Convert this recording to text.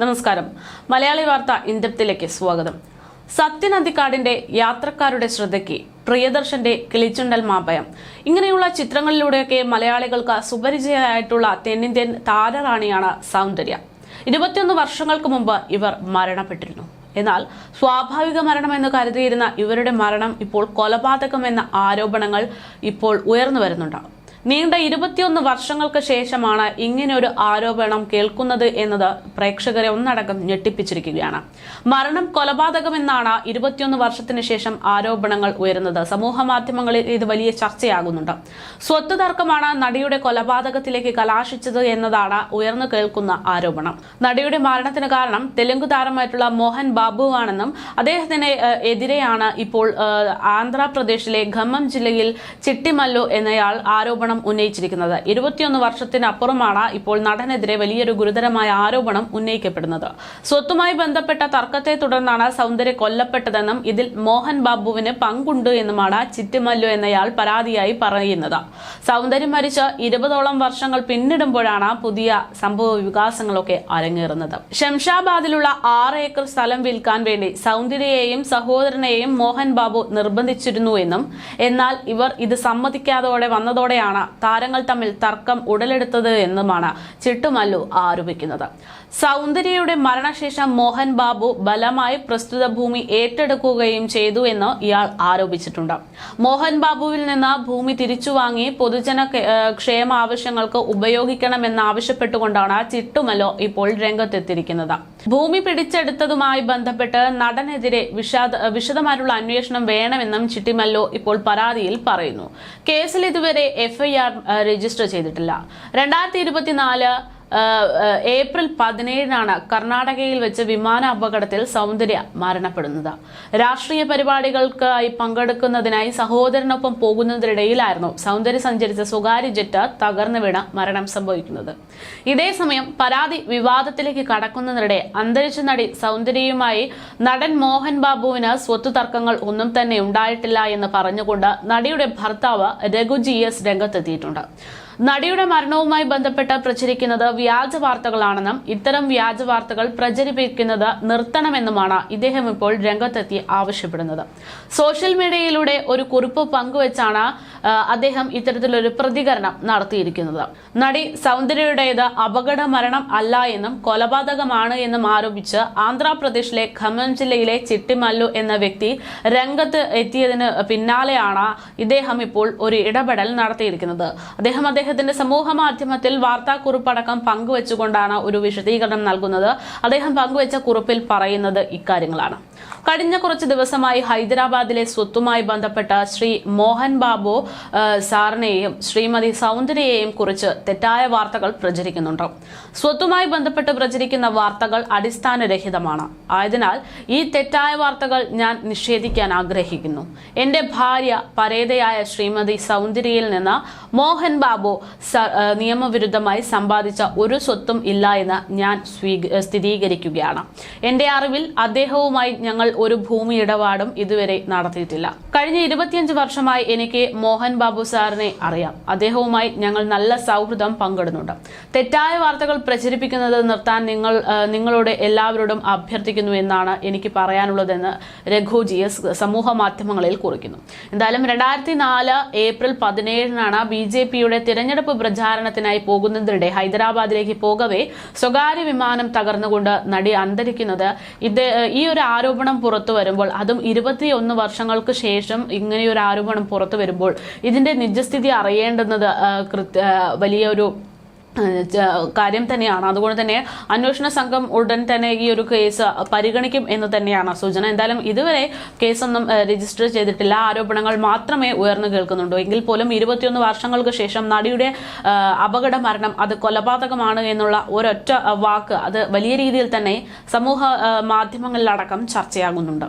നമസ്കാരം. മലയാളി വാർത്ത ഇൻഡപ്തിലേക്ക് സ്വാഗതം. സത്യനന്ദിക്കാടിന്റെ യാത്രക്കാരുടെ ശ്രദ്ധയ്ക്ക് പ്രിയദർശന്റെ കിളിച്ചുണ്ടൽ മാഭയം ഇങ്ങനെയുള്ള ചിത്രങ്ങളിലൂടെയൊക്കെ മലയാളികൾക്ക് സുപരിചിതയായിട്ടുള്ള തെന്നിന്ത്യൻ താരറാണിയാണ് സൗന്ദര്യ. ഇരുപത്തിയൊന്ന് വർഷങ്ങൾക്ക് മുമ്പ് ഇവർ മരണപ്പെട്ടിരുന്നു. എന്നാൽ സ്വാഭാവിക മരണം എന്ന് കരുതിയിരുന്ന ഇവരുടെ മരണം ഇപ്പോൾ കൊലപാതകം എന്ന ആരോപണങ്ങൾ ഇപ്പോൾ ഉയർന്നു വരുന്നുണ്ട്. നീണ്ട ഇരുപത്തിയൊന്ന് വർഷങ്ങൾക്ക് ശേഷമാണ് ഇങ്ങനെ ഒരു ആരോപണം കേൾക്കുന്നത് എന്നത് പ്രേക്ഷകരെ ഒന്നടക്കം ഞെട്ടിപ്പിച്ചിരിക്കുകയാണ്. മരണം കൊലപാതകമെന്നാണ് ഇരുപത്തിയൊന്ന് വർഷത്തിന് ശേഷം ആരോപണങ്ങൾ ഉയരുന്നത്. സമൂഹ മാധ്യമങ്ങളിൽ ഇത് വലിയ ചർച്ചയാകുന്നുണ്ട്. സ്വത്ത് തർക്കമാണ് നടിയുടെ കൊലപാതകത്തിലേക്ക് കലാശിച്ചത് എന്നതാണ് ഉയർന്നു കേൾക്കുന്ന ആരോപണം. നടിയുടെ മരണത്തിന് കാരണം തെലുങ്ക് താരമായിട്ടുള്ള മോഹൻ ബാബുവാണെന്നും അദ്ദേഹത്തിന് എതിരെയാണ് ഇപ്പോൾ ആന്ധ്രാപ്രദേശിലെ ഖമ്മം ജില്ലയിൽ ചിട്ടിമല്ലു എന്നയാൾ ആരോപണം ഉന്നയിച്ചിരിക്കുന്നത്. ഇരുപത്തിയൊന്ന് വർഷത്തിനപ്പുറമാണ് ഇപ്പോൾ നടനെതിരെ വലിയൊരു ഗുരുതരമായ ആരോപണം ഉന്നയിക്കപ്പെടുന്നത്. സ്വത്തുമായി ബന്ധപ്പെട്ട തർക്കത്തെ തുടർന്നാണ് സൗന്ദര്യ കൊല്ലപ്പെട്ടതെന്നും ഇതിൽ മോഹൻ ബാബുവിന് പങ്കുണ്ട് എന്നുമാണ് ചിറ്റുമല്ലു എന്നയാൾ പരാതിയായി പറയുന്നത്. സൗന്ദര്യം മരിച്ച് ഇരുപതോളം വർഷങ്ങൾ പിന്നിടുമ്പോഴാണ് പുതിയ സംഭവ വികാസങ്ങളൊക്കെ അരങ്ങേറുന്നത്. ഷംഷാബാദിലുള്ള ആറ് ഏക്കർ സ്ഥലം വിൽക്കാൻ വേണ്ടി സൗന്ദര്യയെയും സഹോദരനെയും മോഹൻ ബാബു നിർബന്ധിച്ചിരുന്നു എന്നും എന്നാൽ ഇവർ ഇത് സമ്മതിക്കാതോടെ വന്നതോടെയാണ് താരങ്ങൾ തമ്മിൽ തർക്കം ഉടലെടുത്തത് എന്നുമാണ് ചിട്ടുമല്ലു ആരോപിക്കുന്നത്. സൗന്ദര്യയുടെ മരണശേഷം മോഹൻ ബാബു ബലമായി പ്രസ്തുത ഭൂമി ഏറ്റെടുക്കുകയും ചെയ്തു എന്ന് ഇയാൾ ആരോപിച്ചിട്ടുണ്ട്. മോഹൻ ബാബുവിൽ നിന്ന് ഭൂമി തിരിച്ചു വാങ്ങി പൊതുജന ക്ഷേമ ആവശ്യങ്ങൾക്ക് ഉപയോഗിക്കണമെന്നാവശ്യപ്പെട്ടുകൊണ്ടാണ് ചിട്ടുമല്ലോ ഇപ്പോൾ രംഗത്തെത്തിയിരിക്കുന്നത്. ഭൂമി പിടിച്ചെടുത്തതുമായി ബന്ധപ്പെട്ട് നടനെതിരെ വിഷാദ വിശദമായിട്ടുള്ള അന്വേഷണം വേണമെന്നും ചിട്ടിമല്ലോ ഇപ്പോൾ പരാതിയിൽ പറയുന്നു. കേസിൽ ഇതുവരെ എഫ്ഐആർ രജിസ്റ്റർ ചെയ്തിട്ടില്ല. രണ്ടായിരത്തി ഇരുപത്തിനാല് ഏപ്രിൽ പതിനേഴിനാണ് കർണാടകയിൽ വെച്ച് വിമാന അപകടത്തിൽ സൗന്ദര്യ മരണപ്പെടുന്നത്. രാഷ്ട്രീയ പരിപാടികൾക്കായി പങ്കെടുക്കുന്നതിനായി സഹോദരനൊപ്പം പോകുന്നതിനിടയിലായിരുന്നു സൗന്ദര്യ സഞ്ചരിച്ച സ്വകാര്യ ജെറ്റ് തകർന്നു വീണ മരണം സംഭവിക്കുന്നത്. ഇതേസമയം പരാതി വിവാദത്തിലേക്ക് കടക്കുന്നതിനിടെ അന്തരിച്ച നടി സൗന്ദര്യയുമായി നടൻ മോഹൻ ബാബുവിന് സ്വത്ത് തർക്കങ്ങൾ ഒന്നും തന്നെ ഉണ്ടായിട്ടില്ല എന്ന് പറഞ്ഞുകൊണ്ട് നടിയുടെ ഭർത്താവ് രഘുജി എസ് രംഗത്തെത്തിയിട്ടുണ്ട്. നടിയുടെ മരണവുമായി ബന്ധപ്പെട്ട് പ്രചരിക്കുന്നത് വ്യാജ വാർത്തകളാണെന്നും ഇത്തരം വ്യാജ വാർത്തകൾ പ്രചരിപ്പിക്കുന്നത് നിർത്തണമെന്നുമാണ് ഇദ്ദേഹം ഇപ്പോൾ രംഗത്തെത്തി ആവശ്യപ്പെടുന്നത്. സോഷ്യൽ മീഡിയയിലൂടെ ഒരു കുറിപ്പ് പങ്കുവച്ചാണ് അദ്ദേഹം ഇത്തരത്തിലൊരു പ്രതികരണം നടത്തിയിരിക്കുന്നത്. നടി സൗന്ദര്യയുടേത് അപകട മരണം അല്ല എന്നും കൊലപാതകമാണ് എന്നും ആരോപിച്ച് ആന്ധ്രാപ്രദേശിലെ ഖമ്മം ജില്ലയിലെ ചിട്ടിമല്ലു എന്ന വ്യക്തി രംഗത്ത് എത്തിയതിന് പിന്നാലെയാണ് ഇദ്ദേഹം ഇപ്പോൾ ഒരു ഇടപെടൽ നടത്തിയിരിക്കുന്നത്. അദ്ദേഹം അദ്ദേഹത്തിന്റെ സമൂഹ മാധ്യമത്തിൽ വാർത്താക്കുറിപ്പടക്കം പങ്കുവെച്ചുകൊണ്ടാണ് ഒരു വിശദീകരണം നൽകുന്നത്. അദ്ദേഹം പങ്കുവെച്ച കുറിപ്പിൽ പറയുന്നത് ഇക്കാര്യങ്ങളാണ്. കഴിഞ്ഞ കുറച്ച് ദിവസമായി ഹൈദരാബാദിലെ സ്വത്തുമായി ബന്ധപ്പെട്ട ശ്രീ മോഹൻ ബാബു സാറിനെയും ശ്രീമതി സൗന്ദര്യയെയും കുറിച്ച് തെറ്റായ വാർത്തകൾ പ്രചരിക്കുന്നുണ്ട്. സ്വത്തുമായി ബന്ധപ്പെട്ട് പ്രചരിക്കുന്ന വാർത്തകൾ അടിസ്ഥാനരഹിതമാണ്. ആയതിനാൽ ഈ തെറ്റായ വാർത്തകൾ ഞാൻ നിഷേധിക്കാൻ ആഗ്രഹിക്കുന്നു. എന്റെ ഭാര്യ പരേതയായ ശ്രീമതി സൗന്ദര്യയിൽ നിന്ന് മോഹൻ ബാബു നിയമവിരുദ്ധമായി സമ്പാദിച്ച ഒരു സ്വത്തും ഇല്ല എന്ന് ഞാൻ സ്ഥിരീകരിക്കുകയാണ്. എന്റെ അറിവിൽ അദ്ദേഹവുമായി ഞങ്ങൾ ഒരു ഭൂമി ഇടപാടും ഇതുവരെ നടത്തിയിട്ടില്ല. കഴിഞ്ഞ ഇരുപത്തിയഞ്ച് വർഷമായി എനിക്ക് മോഹൻ ബാബു സാറിനെ അറിയാം. അദ്ദേഹവുമായി ഞങ്ങൾ നല്ല സൗഹൃദം പങ്കിടുന്നുണ്ട്. തെറ്റായ വാർത്തകൾ പ്രചരിപ്പിക്കുന്നത് നിർത്താൻ നിങ്ങൾ നിങ്ങളോട് എല്ലാവരോടും അഭ്യർത്ഥിക്കുന്നു എന്നാണ് എനിക്ക് പറയാനുള്ളതെന്ന് രഘു ജി എസ് സമൂഹ മാധ്യമങ്ങളിൽ കുറിക്കുന്നു. എന്തായാലും രണ്ടായിരത്തി നാല് ഏപ്രിൽ പതിനേഴിനാണ് ബി ജെ പിയുടെ തിരഞ്ഞെടുപ്പ് പ്രചാരണത്തിനായി പോകുന്നതിനിടെ ഹൈദരാബാദിലേക്ക് പോകവേ സ്വകാര്യ വിമാനം തകർന്നുകൊണ്ട് നടി അന്തരിക്കുന്നത് ഇത് ഈ ഒരു ആരോപണം പുറത്തു വരുമ്പോൾ അതും ഇരുപത്തിയൊന്ന് വർഷങ്ങൾക്ക് ശേഷം ഇങ്ങനെയൊരു ആരോപണം പുറത്തു വരുമ്പോൾ ഇതിന്റെ നിജസ്ഥിതി അറിയേണ്ടുന്നത് കൃത്യ വലിയൊരു കാര്യം തന്നെയാണ്. അതുകൊണ്ട് തന്നെ അന്വേഷണ സംഘം ഉടൻ തന്നെ ഈ ഒരു കേസ് പരിഗണിക്കും എന്ന് തന്നെയാണ് സൂചന. എന്തായാലും ഇതുവരെ കേസൊന്നും രജിസ്റ്റർ ചെയ്തിട്ടില്ല. ആരോപണങ്ങൾ മാത്രമേ ഉയർന്നു കേൾക്കുന്നുള്ളൂ. എങ്കിൽ പോലും ഇരുപത്തിയൊന്ന് വർഷങ്ങൾക്ക് ശേഷം നടിയുടെ അപകട മരണം അത് കൊലപാതകമാണ് എന്നുള്ള ഒരൊറ്റ വാക്ക് അത് വലിയ രീതിയിൽ തന്നെ സമൂഹ മാധ്യമങ്ങളിലടക്കം ചർച്ചയാകുന്നുണ്ട്.